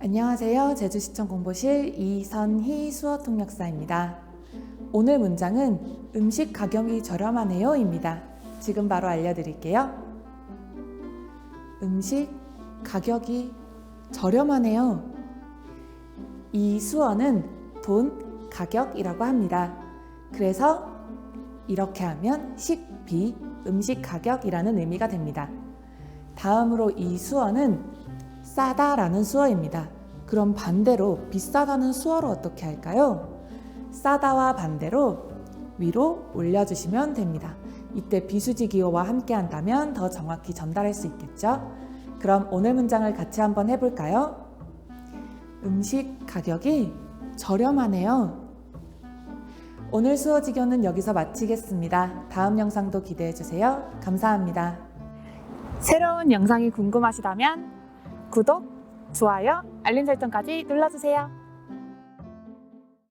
안녕하세요. 제주시청 공보실 이선희 수어 통역사입니다. 오늘 문장은 음식 가격이 저렴하네요입니다. 지금 바로 알려드릴게요. 음식 가격이 저렴하네요. 이 수어는 돈, 가격이라고 합니다. 그래서 이렇게 하면 식비, 음식 가격이라는 의미가 됩니다. 다음으로 이 수어는 싸다라는 수어입니다. 그럼 반대로 비싸다는 수어로 어떻게 할까요? 싸다와 반대로 위로 올려주시면 됩니다. 이때 비수지 기호와 함께 한다면 더 정확히 전달할 수 있겠죠? 그럼 오늘 문장을 같이 한번 해볼까요? 음식 가격이 저렴하네요. 오늘 수어 지교는 여기서 마치겠습니다. 다음 영상도 기대해 주세요. 감사합니다. 새로운 영상이 궁금하시다면 구독, 좋아요, 알림 설정까지 눌러주세요.